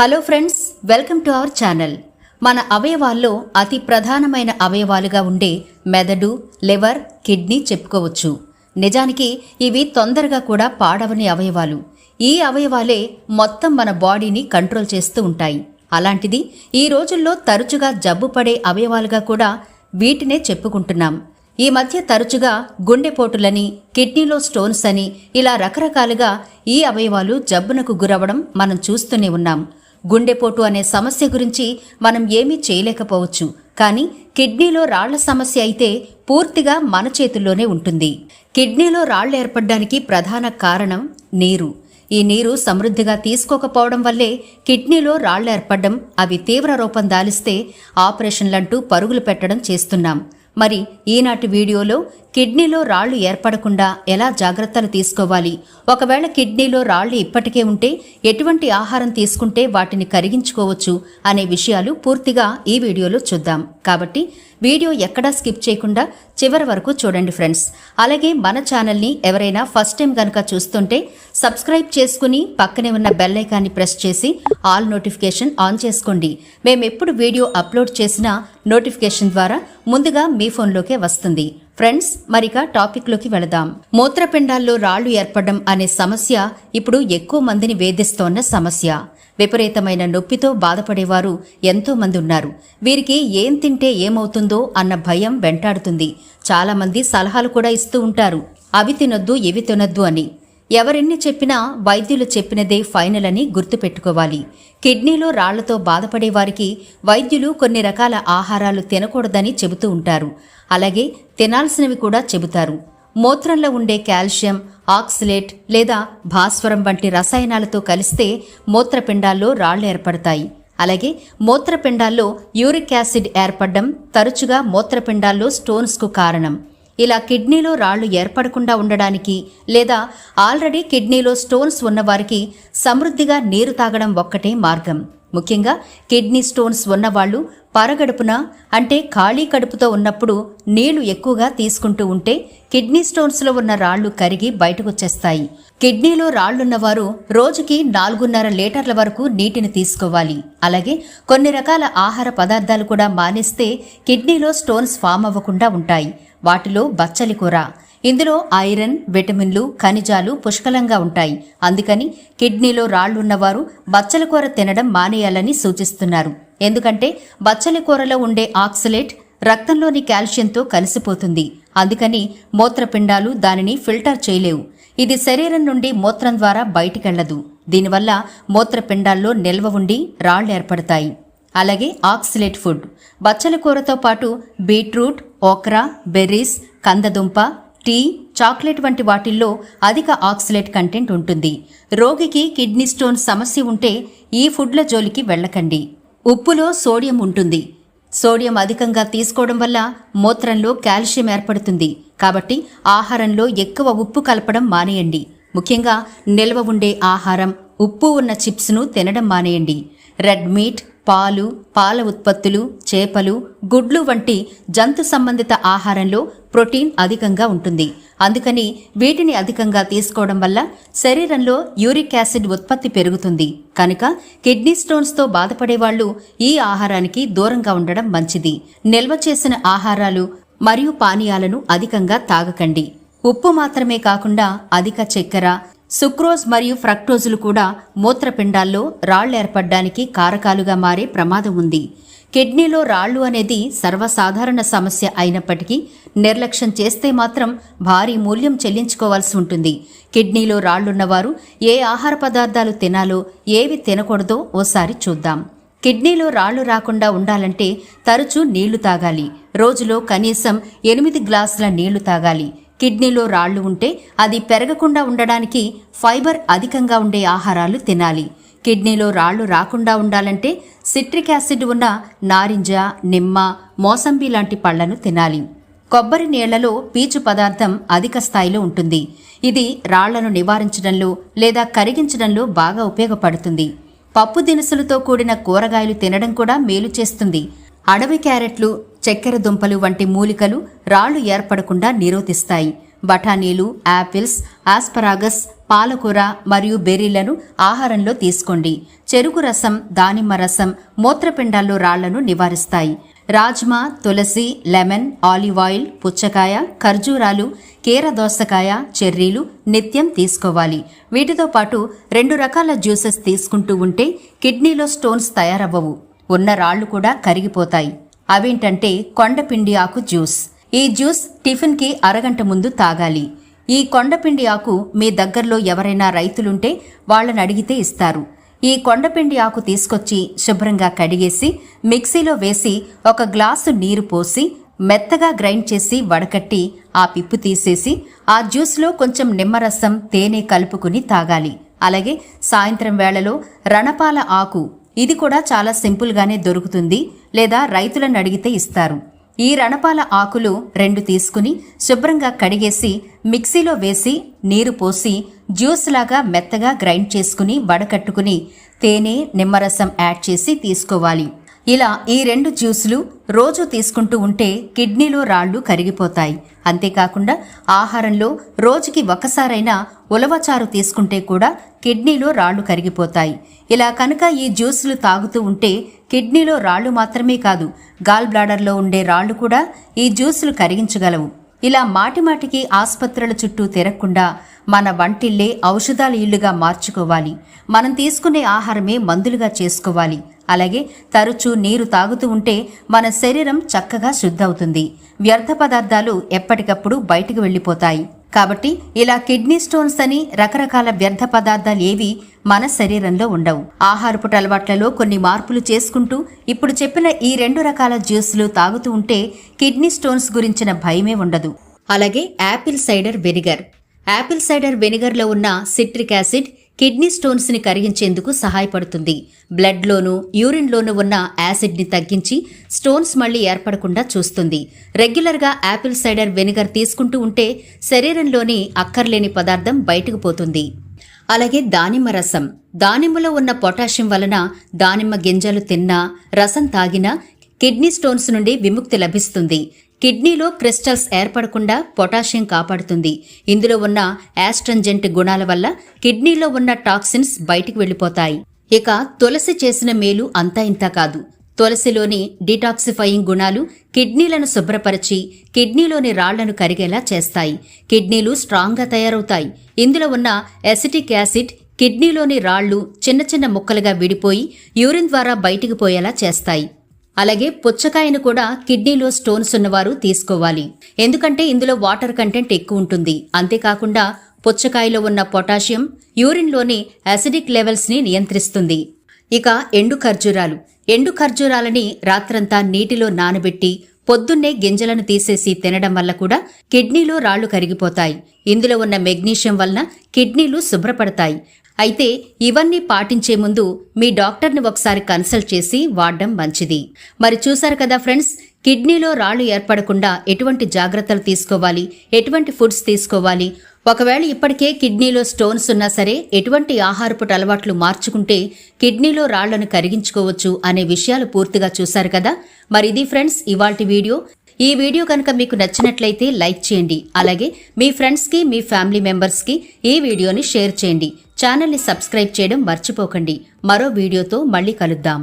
Hello friends welcome to our channel. మన అవయవాల్లో అతి ప్రధానమైన అవయవాలుగా ఉండే మెదడు లివర్ కిడ్నీ చెప్పుకోవచ్చు. నిజానికి ఇవి తొందరగా కూడా పాడవని అవయవాలు. ఈ అవయవాలే మొత్తం మన బాడీని కంట్రోల్ చేస్తూ ఉంటాయి. అలాంటిది ఈ రోజుల్లో తరచుగా జబ్బు పడే అవయవాలుగా కూడా వీటినే చెప్పుకుంటున్నాం. ఈ మధ్య తరచుగా గుండెపోటులని కిడ్నీలో స్టోన్స్ అని ఇలా రకరకాలుగా ఈ అవయవాలు జబ్బునకు గురవడం మనం చూస్తూనే ఉన్నాం. గుండెపోటు అనే సమస్య గురించి మనం ఏమీ చేయలేకపోవచ్చు. కానీ కిడ్నీలో రాళ్ళ సమస్య అయితే పూర్తిగా మన చేతుల్లోనే ఉంటుంది. కిడ్నీలో రాళ్ళు ఏర్పడడానికి ప్రధాన కారణం నీరు. ఈ నీరు సమృద్ధిగా తీసుకోకపోవడం వల్లే కిడ్నీలో రాళ్ళు ఏర్పడడం అవి తీవ్ర రూపం దాలిస్తే ఆపరేషన్లంటూ పరుగులు పెట్టడం చేస్తున్నాం. మరి ఈనాటి వీడియోలో కిడ్నీలో రాళ్ళు ఏర్పడకుండా ఎలా జాగ్రత్తలు తీసుకోవాలి? ఒకవేళ కిడ్నీలో రాళ్ళు ఇప్పటికే ఉంటే ఎటువంటి ఆహారం తీసుకుంటే వాటిని కరిగించుకోవచ్చు అనే విషయాలు పూర్తిగా ఈ వీడియోలో చూద్దాం. కాబట్టి వీడియో ఎక్కడా స్కిప్ చేయకుండా చివరి వరకు చూడండి ఫ్రెండ్స్. అలాగే మన ఛానల్ని ఎవరైనా ఫస్ట్ టైం గనక చూస్తుంటే సబ్స్క్రైబ్ చేసుకుని పక్కనే ఉన్న బెల్ ఐకాన్ని ప్రెస్ చేసి ఆల్ నోటిఫికేషన్ ఆన్ చేసుకోండి. మేము ఎప్పుడు వీడియో అప్లోడ్ చేసినా నోటిఫికేషన్ ద్వారా ముందుగా మీ ఫోన్లోకే వస్తుంది. ఫ్రెండ్స్ మరిక టాపిక్లోకి వెళదాం. మూత్రపిండాల్లో రాళ్ళు ఏర్పడడం అనే సమస్య ఇప్పుడు ఎక్కువ మందిని వేధిస్తోన్న సమస్య. విపరీతమైన నొప్పితో బాధపడేవారు ఎంతో మంది ఉన్నారు. వీరికి ఏం తింటే ఏమవుతుందో అన్న భయం వెంటాడుతుంది. చాలామంది సలహాలు కూడా ఇస్తూ ఉంటారు. అవి తినొద్దు ఇవి తినొద్దు అని. ఎవరెన్ని చెప్పినా వైద్యులు చెప్పినదే ఫైనల్ అని గుర్తుపెట్టుకోవాలి. కిడ్నీలో రాళ్ళతో బాధపడే వారికి వైద్యులు కొన్ని రకాల ఆహారాలు తినకూడదని చెబుతూ ఉంటారు. అలాగే తినాల్సినవి కూడా చెబుతారు. మూత్రంలో ఉండే కాల్షియం ఆక్సిలేట్ లేదా భాస్వరం వంటి రసాయనాలతో కలిస్తే మూత్రపిండాల్లో రాళ్ళు ఏర్పడతాయి. అలాగే మూత్రపిండాల్లో యూరిక్ యాసిడ్ ఏర్పడడం తరచుగా మూత్రపిండాల్లో స్టోన్స్కు కారణం. ఇలా కిడ్నీలో రాళ్ళు ఏర్పడకుండా ఉండడానికి లేదా ఆల్రెడీ కిడ్నీలో స్టోన్స్ ఉన్నవారికి సమృద్ధిగా నీరు తాగడం ఒక్కటే మార్గం. ముఖ్యంగా కిడ్నీ స్టోన్స్ ఉన్నవాళ్ళు పరగడుపున అంటే ఖాళీ కడుపుతో ఉన్నప్పుడు నీళ్ళు ఎక్కువగా తీసుకుంటూ ఉంటే కిడ్నీ స్టోన్స్లో ఉన్న రాళ్ళు కరిగి బయటకొచ్చేస్తాయి. కిడ్నీలో రాళ్ళున్నవారు రోజుకి నాలుగున్నర లీటర్ల వరకు నీటిని తీసుకోవాలి. అలాగే కొన్ని రకాల ఆహార పదార్థాలు కూడా మానేస్తే కిడ్నీలో స్టోన్స్ ఫామ్ అవ్వకుండా ఉంటాయి. వాటిలో బచ్చలి కూర. ఇందులో ఐరన్ విటమిన్లు ఖనిజాలు పుష్కలంగా ఉంటాయి. అందుకని కిడ్నీలో రాళ్ళున్నవారు బచ్చల కూర తినడం మానేయాలని సూచిస్తున్నారు. ఎందుకంటే బచ్చలి కూరలో ఉండే ఆక్సలేట్ రక్తంలోని కాల్షియంతో కలిసిపోతుంది. అందుకని మూత్రపిండాలు దానిని ఫిల్టర్ చేయలేవు. ఇది శరీరం నుండి మూత్రం ద్వారా బయటికెళ్ళదు. దీనివల్ల మూత్రపిండాల్లో నిల్వ ఉండి రాళ్ళు ఏర్పడతాయి. అలాగే ఆక్సిలేట్ ఫుడ్. బచ్చల కూరతో పాటు బీట్రూట్ ఓక్రా బెర్రీస్ కందదుంప టీ చాక్లెట్ వంటి వాటిల్లో అధిక ఆక్సిలేట్ కంటెంట్ ఉంటుంది. రోగికి కిడ్నీ స్టోన్ సమస్య ఉంటే ఈ ఫుడ్ల జోలికి వెళ్ళకండి. ఉప్పులో సోడియం ఉంటుంది. సోడియం అధికంగా తీసుకోవడం వల్ల మూత్రంలో కాల్షియం ఏర్పడుతుంది. కాబట్టి ఆహారంలో ఎక్కువ ఉప్పు కలపడం మానేయండి. ముఖ్యంగా నిల్వ ఉండే ఆహారం ఉప్పు ఉన్న చిప్స్ను తినడం మానేయండి. రెడ్ మీట్ పాలు పాల ఉత్పత్తులు చేపలు గుడ్లు వంటి జంతు సంబంధిత ఆహారంలో ప్రోటీన్ అధికంగా ఉంటుంది. అందుకని వీటిని అధికంగా తీసుకోవడం వల్ల శరీరంలో యూరిక్ యాసిడ్ ఉత్పత్తి పెరుగుతుంది. కనుక కిడ్నీ స్టోన్స్తో బాధపడేవాళ్ళు ఈ ఆహారానికి దూరంగా ఉండడం మంచిది. నిల్వ చేసిన ఆహారాలు మరియు పానీయాలను అధికంగా తాగకండి. ఉప్పు మాత్రమే కాకుండా అధిక చక్కెర సుక్రోజ్ మరియు ఫ్రక్టోజులు కూడా మూత్రపిండాల్లో రాళ్ళు ఏర్పడడానికి కారకాలుగా మారే ప్రమాదం ఉంది. కిడ్నీలో రాళ్ళు అనేది సర్వసాధారణ సమస్య అయినప్పటికీ నిర్లక్ష్యం చేస్తే మాత్రం భారీ మూల్యం చెల్లించుకోవాల్సి ఉంటుంది. కిడ్నీలో రాళ్ళున్నవారు ఏ ఆహార పదార్థాలు తినాలో ఏవి తినకూడదో ఓసారి చూద్దాం. కిడ్నీలో రాళ్ళు రాకుండా ఉండాలంటే తరచూ నీళ్ళు తాగాలి. రోజులో కనీసం ఎనిమిది గ్లాసుల నీళ్ళు తాగాలి. కిడ్నీలో రాళ్ళు ఉంటే అది పెరగకుండా ఉండడానికి ఫైబర్ అధికంగా ఉండే ఆహారాలు తినాలి. కిడ్నీలో రాళ్ళు రాకుండా ఉండాలంటే సిట్రిక్ యాసిడ్ ఉన్న నారింజ నిమ్మ మోసంబి లాంటి పళ్ళను తినాలి. కొబ్బరి నీళ్ళలో పీచు పదార్థం అధిక స్థాయిలో ఉంటుంది. ఇది రాళ్ళను నివారించడంలో లేదా కరిగించడంలో బాగా ఉపయోగపడుతుంది. పప్పు దినుసులతో కూడిన కూరగాయలు తినడం కూడా మేలు చేస్తుంది. అడవి క్యారెట్లు చక్కెర దుంపలు వంటి మూలికలు రాళ్ళు ఏర్పడకుండా నిరోధిస్తాయి. బఠానీలు యాపిల్స్ ఆస్పరాగస్ పాలకూర మరియు బెర్రీలను ఆహారంలో తీసుకోండి. చెరుకు రసం దానిమ్మ రసం మూత్రపిండాల్లో రాళ్ళను నివారిస్తాయి. Rajma tulsi lemon olive oil పుచ్చకాయ ఖర్జూరాలు కీర దోసకాయ చెర్రీలు నిత్యం తీసుకోవాలి. వీటితో పాటు రెండు రకాల జ్యూసెస్ తీసుకుంటూ ఉంటే కిడ్నీలో స్టోన్స్ తయారవ్వవు. ఉన్న రాళ్ళు కూడా కరిగిపోతాయి. అవేంటంటే కొండపిండి ఆకు జ్యూస్. ఈ జ్యూస్ టిఫిన్కి అరగంట ముందు తాగాలి. ఈ కొండపిండి ఆకు మీ దగ్గరలో ఎవరైనా రైతులుంటే వాళ్ళని అడిగితే ఇస్తారు. ఈ కొండపిండి ఆకు తీసుకొచ్చి శుభ్రంగా కడిగేసి మిక్సీలో వేసి ఒక గ్లాసు నీరు పోసి మెత్తగా గ్రైండ్ చేసి వడకట్టి ఆ పిప్పు తీసేసి ఆ జ్యూస్లో కొంచెం నిమ్మరసం తేనె కలుపుకుని తాగాలి. అలాగే సాయంత్రం వేళలో రణపాల ఆకు ఇది కూడా చాలా సింపుల్గానే దొరుకుతుంది లేదా రైతులను అడిగితే ఇస్తారు. ఈ రణపాల ఆకులు రెండు తీసుకుని శుభ్రంగా కడిగేసి మిక్సీలో వేసి నీరు పోసి జ్యూస్ లాగా మెత్తగా గ్రైండ్ చేసుకుని వడకట్టుకుని తేనె నిమ్మరసం యాడ్ చేసి తీసుకోవాలి. ఇలా ఈ రెండు జ్యూసులు రోజు తీసుకుంటూ ఉంటే కిడ్నీలో రాళ్ళు కరిగిపోతాయి. అంతేకాకుండా ఆహారంలో రోజుకి ఒకసారైనా ఉలవచారు తీసుకుంటే కూడా కిడ్నీలో రాళ్ళు కరిగిపోతాయి. ఇలా కనుక ఈ జ్యూసులు తాగుతూ ఉంటే కిడ్నీలో రాళ్ళు మాత్రమే కాదు గాల్ బ్లాడర్లో ఉండే రాళ్ళు కూడా ఈ జ్యూసులు కరిగించగలవు. ఇలా మాటిమాటికి ఆసుపత్రుల చుట్టూ తిరగకుండా మన వంటిల్లే ఔషధాల ఇల్లుగా మార్చుకోవాలి. మనం తీసుకునే ఆహారమే మందులుగా చేసుకోవాలి. అలాగే తరచూ నీరు తాగుతూ ఉంటే మన శరీరం చక్కగా శుద్ధవుతుంది. వ్యర్థ పదార్థాలు ఎప్పటికప్పుడు బయటకు వెళ్ళిపోతాయి. కాబట్టి ఇలా కిడ్నీ స్టోన్స్ అని రకరకాల వ్యర్థ పదార్థాలు ఏవి మన శరీరంలో ఉండవు. ఆహారపు అలవాట్లలో కొన్ని మార్పులు చేసుకుంటూ ఇప్పుడు చెప్పిన ఈ రెండు రకాల జ్యూస్లు తాగుతూ ఉంటే కిడ్నీ స్టోన్స్ గురించిన భయమే ఉండదు. అలాగే apple cider vinegar. Apple cider వెనిగర్లో ఉన్న సిట్రిక్ యాసిడ్ కిడ్నీ స్టోన్స్ని కరిగించేందుకు సహాయపడుతుంది. బ్లడ్లోనూ యూరిన్లోనూ ఉన్న యాసిడ్ని తగ్గించి స్టోన్స్ మళ్ళీ ఏర్పడకుండా చూస్తుంది. రెగ్యులర్గా యాపిల్ సైడర్ వెనిగర్ తీసుకుంటూ ఉంటే శరీరంలోని అక్కర్లేని పదార్థం బయటకు పోతుంది. అలాగే దానిమ్మ రసం. దానిమ్మలో ఉన్న పొటాషియం వలన దానిమ్మ గింజలు తిన్నా రసం తాగినా కిడ్నీ స్టోన్స్ నుండి విముక్తి లభిస్తుంది. కిడ్నీలో క్రిస్టల్స్ ఏర్పడకుండా పొటాషియం కాపాడుతుంది. ఇందులో ఉన్న యాస్ట్రంజెంట్ గుణాల వల్ల కిడ్నీలో ఉన్న టాక్సిన్స్ బయటికి వెళ్ళిపోతాయి. ఇక తులసి చేసిన మేలు అంతా ఇంత కాదు. తులసిలోని డిటాక్సిఫయింగ్ గుణాలు కిడ్నీలను శుభ్రపరిచి కిడ్నీలోని రాళ్ళను కరిగేలా చేస్తాయి. కిడ్నీలు స్ట్రాంగ్గా తయారవుతాయి. ఇందులో ఉన్న ఎసిటిక్ యాసిడ్ కిడ్నీలోని రాళ్ళు చిన్న చిన్న ముక్కలుగా విడిపోయి యూరిన్ ద్వారా బయటికి పోయేలా చేస్తాయి. అలాగే పుచ్చకాయను కూడా కిడ్నీలో స్టోన్స్ ఉన్నవారు తీసుకోవాలి. ఎందుకంటే ఇందులో వాటర్ కంటెంట్ ఎక్కువ ఉంటుంది. అంతేకాకుండా పుచ్చకాయలో ఉన్న పొటాషియం యూరిన్లోని అసిడిక్ లెవెల్స్ని నియంత్రిస్తుంది. ఇక ఎండు ఖర్జూరాలు. ఎండు ఖర్జూరాలని రాత్రంతా నీటిలో నానబెట్టి పొద్దున్నే గింజలను తీసేసి తినడం వల్ల కూడా కిడ్నీలో రాళ్ళు కరిగిపోతాయి. ఇందులో ఉన్న మెగ్నీషియం వలన కిడ్నీలు శుభ్రపడతాయి. అయితే ఇవన్నీ పాటించే ముందు మీ డాక్టర్ని ఒకసారి కన్సల్ట్ చేసి వాడడం మంచిది. మరి చూశారు కదా ఫ్రెండ్స్ కిడ్నీలో రాళ్ళు ఏర్పడకుండా ఎటువంటి జాగ్రత్తలు తీసుకోవాలి ఎటువంటి ఫుడ్స్ తీసుకోవాలి? ఒకవేళ ఇప్పటికే కిడ్నీలో స్టోన్స్ ఉన్నా సరే ఎటువంటి ఆహారపు అలవాట్లు మార్చుకుంటే కిడ్నీలో రాళ్ళను కరిగించుకోవచ్చు అనే విషయాలు పూర్తిగా చూశారు కదా? మరి ఇది ఫ్రెండ్స్ ఇవాల్టి వీడియో. ఈ వీడియో కనుక మీకు నచ్చినట్లయితే లైక్ చేయండి. అలాగే మీ ఫ్రెండ్స్కి మీ ఫ్యామిలీ మెంబర్స్కి ఈ వీడియోని షేర్ చేయండి. ఛానల్ని సబ్స్క్రైబ్ చేయడం మర్చిపోకండి. మరో వీడియోతో మళ్ళీ కలుద్దాం.